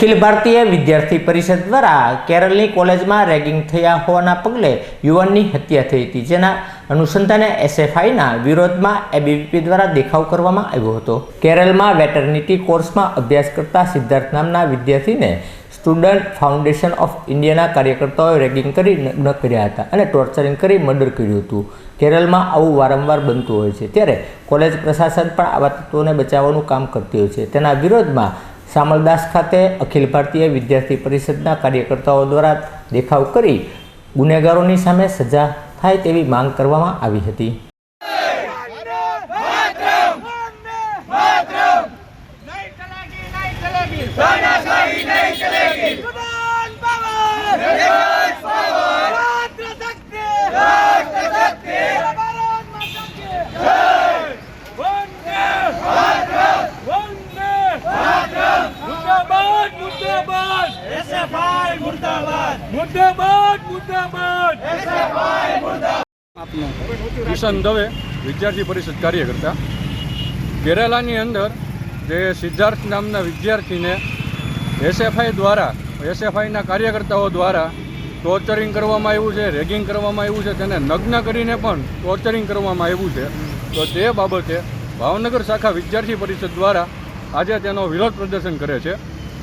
અખિલ ભારતીય વિદ્યાર્થી પરિષદ દ્વારા કેરળની કોલેજમાં રેગિંગ થયા હોવાના પગલે યુવાનની હત્યા થઈ હતી. જેના અનુસંધાને એસએફઆઈના વિરોધમાં એબીવીપી દ્વારા દેખાવ કરવામાં આવ્યો હતો. કેરળમાં વેટરનિટી કોર્સમાં અભ્યાસ કરતા સિદ્ધાર્થ નામના વિદ્યાર્થીને સ્ટુડન્ટ ફાઉન્ડેશન ઓફ ઇન્ડિયાના કાર્યકર્તાઓએ રેગિંગ કરી નગ્ન કર્યા હતા અને ટોર્ચરિંગ કરી મર્ડર કર્યું હતું. કેરળમાં આવું વારંવાર બનતું હોય છે. ત્યારે કોલેજ પ્રશાસન પણ આવા તત્વોને બચાવવાનું કામ કરતી હોય છે. તેના વિરોધમાં સામલદાસ ખાતે અખિલ ભારતીય વિદ્યાર્થી પરિષદના કાર્યકર્તાઓ દ્વારા દેખાવ કરી ગુનેગારોની સામે સજા થાય તેવી માંગ કરવામાં આવી હતી. મુર્દાબાદ! એસએફઆઈ મુર્દાબાદ! કિશન દવે વિદ્યાર્થી પરિષદ કાર્યકર્તા. કેરાલાની અંદર જે સિદ્ધાર્થ નામના વિદ્યાર્થીને એસએફઆઈ દ્વારા એસએફઆઈના કાર્યકર્તાઓ દ્વારા ટોર્ચરિંગ કરવામાં આવ્યું છે રેગિંગ કરવામાં આવ્યું છે તેને નગ્ન કરીને પણ ટોર્ચરિંગ કરવામાં આવ્યું છે. તો તે બાબતે ભાવનગર શાખા વિદ્યાર્થી પરિષદ દ્વારા આજે તેનો વિરોધ પ્રદર્શન કરે છે.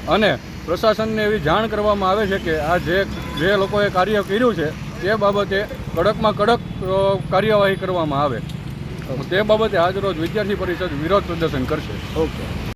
અને પ્રશાસનને એવી જાણ કરવામાં આવે છે કે આ જે જે લોકોએ કાર્ય કર્યું છે તે બાબતે કડકમાં કડક કાર્યવાહી કરવામાં આવે. તે બાબતે આજરોજ વિદ્યાર્થી પરિષદ વિરોધ પ્રદર્શન કરશે. ઓકે.